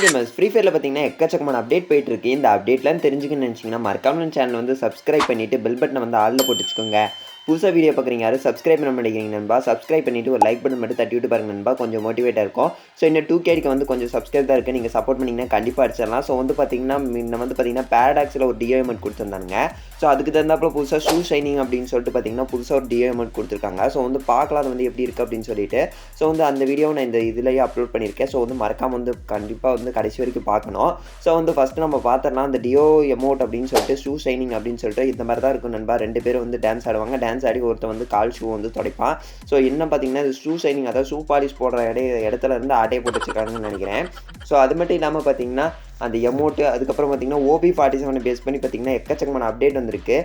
Gamers free ஃபயரில் பார்த்தீங்கன்னா எக்கச்சக்கமான அப்டேட் போயிட்டு இருக்கு இந்த அப்டேட்லாம் தெரிஞ்சுக்கணும்னு நினச்சிங்கன்னா மறக்காம சேனல் வந்து சப்ஸ்கிரைப் பண்ணிட்டு பெல் பட்டனை வந்து ஆளில் போட்டு வச்சுக்கோங்க. புதுசாக வீடியோ பார்க்குறீங்க யாரும் சப்ஸ்கிரைப் பண்ண மாட்டேங்கிறீங்க நண்பா. சப்ஸ்கிரைப் பண்ணிவிட்டு ஒரு லைக் பட்டன் மட்டும் தட்டி விட்டு பாருங்க நண்பா. கொஞ்சம் மோட்டிவேட்டாக இருக்கும். ஸோ இந்த டூ கேடிக்கு வந்து கொஞ்சம் சப்ஸ்கிரைப் தான் இருக்குது நீங்கள் சப்போர்ட் பண்ணிங்கன்னா கண்டிப்பாக அடிச்சிடலாம். ஸோ வந்து பார்த்தீங்கன்னா முன்ன வந்து பார்த்தீங்கன்னா பேரடாக்ஸில் ஒரு டிஓ அமௌண்ட் கொடுத்துருந்தாங்க ஸோ அதுக்கு தகுந்தாப்பில் புதுசாக ஷூ ஷைனிங் அப்படின்னு சொல்லிட்டு பார்த்தீங்கன்னா புதுசாக ஒரு டிஓ அமௌண்ட் கொடுத்துருக்காங்க. ஸோ வந்து பார்க்கலாம் அது வந்து எப்படி இருக்குது அப்படின்னு சொல்லிட்டு. ஸோ வந்து அந்த வீடியோவை நான் இந்த இதுலேயே அப்லோட் பண்ணியிருக்கேன். ஸோ வந்து மறக்காமல் வந்து கண்டிப்பாக வந்து கடைசி வரைக்கும் பார்க்கணும். ஸோ வந்து ஃபஸ்ட்டு நம்ம பார்த்தோம்னா அந்த டியோ எமௌண்ட் அப்படின்னு சொல்லிட்டு ஷூ ஷைனிங் அப்படின்னு சொல்லிட்டு இந்த மாதிரி தான் இருக்கும் நண்பா. ரெண்டு பேரும் வந்து டான்ஸ் ஆடுவாங்க. டான்ஸ் ஆடி ஒருத்தன் வந்து கால் ஷூ வந்து துடைப்பான். ஸோ என்ன பார்த்தீங்கன்னா இது ஷூ ஷைனிங் அதாவது ஷூ பாலிஷ் போடுற இடைய இடத்துல இருந்து ஆட்டையை போட்டு வச்சுருக்காங்கன்னு நினைக்கிறேன். ஸோ அது மட்டும் இல்லாமல் பார்த்தீங்கன்னா அந்த எமௌண்ட்டு அதுக்கப்புறம் பார்த்தீங்கன்னா ஓபி ஃபார்ட்டி செவனை பேஸ் பண்ணி பார்த்தீங்கன்னா எக்கச்சக்கமான அப்டேட் வந்திருக்கு.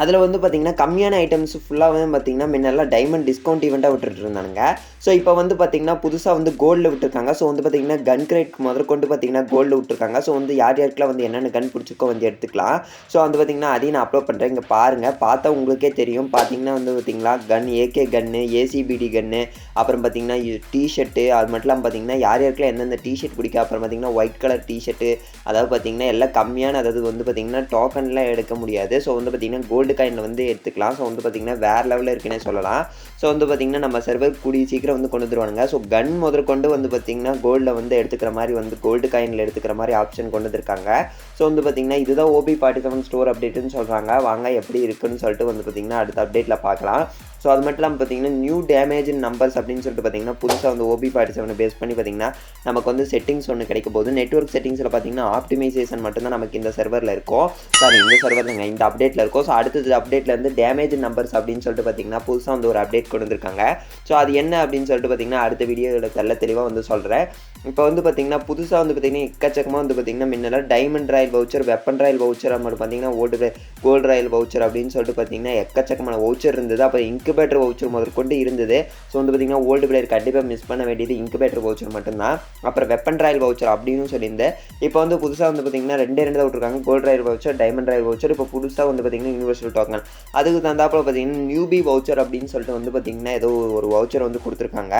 அதில் வந்து பார்த்தீங்கன்னா கம்மியான ஐட்டம்ஸ் ஃபுல்லாகவே பார்த்தீங்கன்னா முன்னெல்லாம் டைமண்ட் டிஸ்கவுண்ட் ஈவெண்ட்டாக விட்டுட்டு இருந்தானுங்க. ஸோ இப்போ வந்து பார்த்திங்கன்னா புதுசாக வந்து கோல்டில் விட்டுருக்காங்க. ஸோ வந்து பார்த்தீங்கன்னா கன் கிரேட் முதற்கொண்டு பார்த்தீங்கன்னா கோல்டில் விட்டுருக்காங்க. ஸோ வந்து யார் யாருக்கெல்லாம் வந்து என்னென்ன கன் பிடிச்சிக்கோ வந்து எடுத்துக்கலாம். ஸோ வந்து பார்த்தீங்கன்னா அதையும் நான் அப்லோட் பண்ணுறேன் இங்கே பாருங்கள் பார்த்தா உங்களுக்கே தெரியும். பார்த்தீங்கன்னா வந்து பார்த்தீங்களா கன் ஏகே கன்னு ஏசிபிடி கன்னு அப்புறம் பார்த்தீங்கன்னா டிஷர்ட்டு அது மட்டும் இல்லாமல் பார்த்தீங்கன்னா யார் யாருக்கெல்லாம் எந்தெந்த டிஷர்ட் பிடிக்கும். அப்புறம் பார்த்தீங்கன்னா ஒயிட் கலர் டிஷர்ட்டு அதாவது பார்த்தீங்கன்னா எல்லாம் கம்மியான அதாவது வந்து பார்த்திங்கன்னா டோக்கன்லாம் எடுக்க முடியாது. ஸோ வந்து பார்த்திங்கன்னா கோல்டு கோல்டு காயினில் வந்து எடுத்துக்கலாம். ஸோ வந்து பார்த்திங்கன்னா வேறு லெவலில் இருக்குன்னே சொல்லலாம். ஸோ வந்து பார்த்தீங்கன்னா நம்ம சர்வர் கூடிய சீக்கிரம் வந்து கொண்டு வந்துருவானுங்க. ஸோ கன் முதற்கொண்டு வந்து பார்த்திங்கன்னா கோல்டில் வந்து எடுத்துக்கிற மாதிரி வந்து கோல்டு காயினில் எடுத்துக்கிற மாதிரி ஆப்ஷன் கொண்டு வந்திருக்காங்க. ஸோ வந்து பார்த்திங்கன்னா இதுதான் ஓபி ஃபார்ட்டி செவன் ஸ்டோர் அப்டேட்டுன்னு சொல்கிறாங்க வாங்க எப்படி இருக்குன்னு சொல்லிட்டு வந்து பார்த்தீங்கன்னா அடுத்த அப்டேட்டில் பார்க்கலாம். ஸோ அது மட்டும் இல்லாமல் பார்த்தீங்கன்னா நியூ டேமேஜ் நம்பர்ஸ் அப்படின்னு சொல்லிட்டு பார்த்தீங்கன்னா புதுசாக வந்து ஓபி ஃபார்ட்டி செவனை பேஸ் பண்ணி பார்த்தீங்கன்னா நமக்கு வந்து செட்டிங்ஸ் ஒன்று கிடைக்க போகுது நெட்ஒர்க் செட்டிங்ஸில் பார்த்தீங்கன்னா ஆப்டிமைசேஷன் மட்டும்தான் நமக்கு இந்த சர்வரில் இருக்கும். சாரி இந்த சர்வர் தாங்க இந்த அப்டேட்டில் இருக்கும். ஸோ அடுத்தது அப்டேட்டில் இருந்து டேமேஜ் நம்பர்ஸ் அப்படின்னு சொல்லிட்டு பார்த்தீங்கன்னா புதுசாக வந்து ஒரு அப்டேட் கொண்டு வந்திருக்காங்க. ஸோ அது என்ன அப்படின்னு சொல்லிட்டு பார்த்தீங்கன்னா அடுத்த வீடியோவில் தெல்ல தெளிவாக வந்து சொல்கிறேன் இப்போ வந்து பார்த்தீங்கன்னா புதுசாக வந்து பார்த்தீங்கன்னா எக்கச்சக்கமாக வந்து பார்த்தீங்கன்னா முன்னெல்லாம் diamond royal voucher weapon royal voucher அப்புறம் பார்த்தீங்கன்னா ஓல்டு கோல்டு ராயல் வவுச்சர் அப்படின்னு சொல்லிட்டு பார்த்தீங்கன்னா எக்கச்சக்கமான வவுச்சர் இருந்தது. அப்புறம் இன்குபேட்டர் வவுச்சர் முதற்கொண்டு இருந்தது. ஸோ வந்து பார்த்தீங்கன்னா ஓல்டு பிளேயர் கண்டிப்பாக மிஸ் பண்ண வேண்டியது இன்குபேட்டர் வவுச்சர் மட்டும்தான். அப்புறம் வெப்பன் ராயல் வவுச்சர் அப்படின்னு சொல்லியிருந்தேன். இப்போ வந்து புதுசாக வந்து பார்த்தீங்கன்னா ரெண்டே ரெண்டு தான் விட்டுருக்காங்க. Gold royal voucher diamond royal voucher இப்போ புதுசாக வந்து பார்த்தீங்கன்னா யூனிவர்சல் டோக்கன் அதுக்கு தந்தாப்பில் பார்த்தீங்கன்னா நியூபி வவுச்சர் அப்படின்னு சொல்லிட்டு வந்து பார்த்தீங்கன்னா ஏதோ ஒரு வவுச்சர் வந்து கொடுத்துருக்காங்க.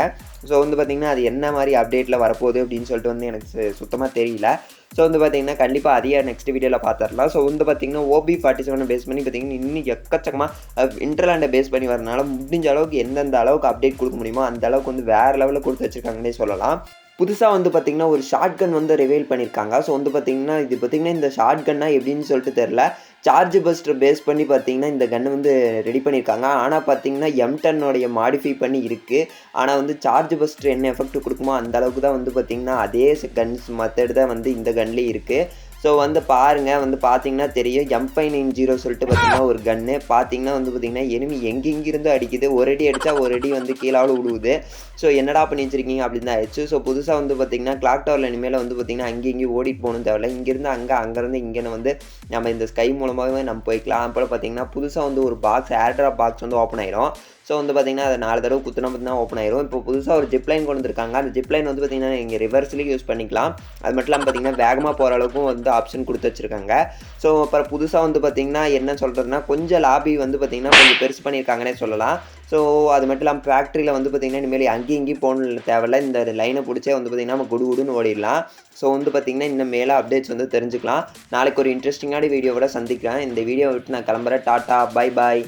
ஸோ வந்து பார்த்திங்கன்னா அது என்ன மாதிரி அப்டேட்டில் வரப்போகுது அப்படின்னு சொல்லிட்டு வந்து எனக்கு சுத்தமாக தெரியல. ஸோ வந்து பார்த்தீங்கன்னா கண்டிப்பாக அதையே நெக்ஸ்ட் வீடியோவில் பார்த்துடலாம் ஸோ வந்து பார்த்திங்கன்னா ஓபி ஃபார்ட்டி செவனை பேஸ் பண்ணி பார்த்தீங்கன்னா இன்னும் எக்கச்சக்கமாக இன்டர்லாண்டை பேஸ் பண்ணி வரனால முடிஞ்ச அளவுக்கு எந்தெந்த அளவுக்கு அப்டேட் கொடுக்க முடியுமோ அந்த அளவுக்கு வந்து வேறு லெவலில் கொடுத்து வச்சுருக்காங்கன்னே சொல்லலாம். புதுசாக வந்து பார்த்திங்கன்னா ஒரு ஷார்ட் கன் வந்து ரிவீல் பண்ணியிருக்காங்க ஸோ வந்து பார்த்திங்கன்னா இது பார்த்திங்கன்னா இந்த ஷார்ட் கன்னா எப்படின்னு சொல்லிட்டு தெரில சார்ஜ் பஸ்டர் பேஸ் பண்ணி பார்த்திங்கன்னா இந்த கன்று வந்து ரெடி பண்ணியிருக்காங்க ஆனால் பார்த்திங்கன்னா எம் டென்னுடைய மாடிஃபை பண்ணி இருக்குது ஆனால் வந்து சார்ஜ் பஸ்டர் என்ன எஃபெக்ட் கொடுக்குமோ அந்த அளவுக்கு தான் வந்து பார்த்திங்கன்னா அதே கன்ஸ் மெத்தட் தான் வந்து இந்த கன்லேயே இருக்குது ஸோ வந்து பாருங்கள் வந்து பார்த்தீங்கன்னா தெரியும். எம் ஃபைவ் நைன் ஜீரோ சொல்லிட்டு பார்த்தீங்கன்னா ஒரு கன்று பார்த்தீங்கன்னா வந்து பார்த்தீங்கன்னா எனிமி எங்கெங்கிருந்தோ அடிக்குது. ஒரு அடி அடித்தா ஒரு அடி வந்து கீழாவில் விடுவுது ஸோ என்னடா பண்ணி வச்சிருக்கீங்க அப்படின்னு தான் ஆயிடுச்சு. ஸோ புதுசாக வந்து பார்த்தீங்கன்னா கிளாக் டவரில் இனிமேல் வந்து பார்த்தீங்கன்னா அங்கேயும் இங்கே ஓடிட்டு போகணும் தேவையில்ல. இங்கேருந்து அங்கே அங்கேருந்து இங்கே வந்து நம்ம இந்த ஸ்கை மூலமாகவே நம்ம போய்க்கலாம். அப்புறம் பார்த்தீங்கன்னா புதுசாக வந்து ஒரு பாக்ஸ் ஏர்ட்ராப் பாக்ஸ் வந்து ஓப்பன் ஆயிரும். ஸோ வந்து பார்த்தீங்கன்னா அதை நாலு தடவை குத்துனா பார்த்தீங்கன்னா ஓப்பன் ஆயிரும். இப்போ புதுசாக ஒரு ஜிப்லைன் கொண்டு வந்திருக்காங்க. அந்த ஜிப்லைன் வந்து பார்த்தீங்கன்னா இங்கே ரிவர்ஸ்லேயும் யூஸ் பண்ணிக்கலாம். அது மட்டும் இல்லாமல் பார்த்தீங்கன்னா வேகமாக போகிற அளவுக்கும் வந்து ஆப்ஷன் கொடுத்து வச்சிருக்காங்க. ஸோ அப்புறம் புதுசாக வந்து பார்த்திங்கன்னா என்ன சொல்கிறதுனா கொஞ்சம் லாபி வந்து பார்த்திங்கன்னா கொஞ்சம் பெருசு பண்ணியிருக்காங்கன்னே சொல்லலாம். ஸோ அது மட்டும் இல்லாமல் ஃபேக்ட்ரியில் வந்து பார்த்திங்கன்னா இனிமேல் அங்கேயும் இங்கேயும் போகணும் தேவையில்ல. இந்த லைனை பிடிச்சே வந்து பார்த்திங்கன்னா நம்ம குடு குடுன்னு ஓடிடலாம். ஸோ வந்து பார்த்திங்கன்னா இன்னும் மேலே அப்டேட்ஸ் வந்து தெரிஞ்சுக்கலாம். நாளைக்கு ஒரு இன்ட்ரெஸ்டிங்கான வீடியோவோட சந்திக்கிறேன். இந்த வீடியோ விட்டு நான் கிளம்புறேன். Tata bye bye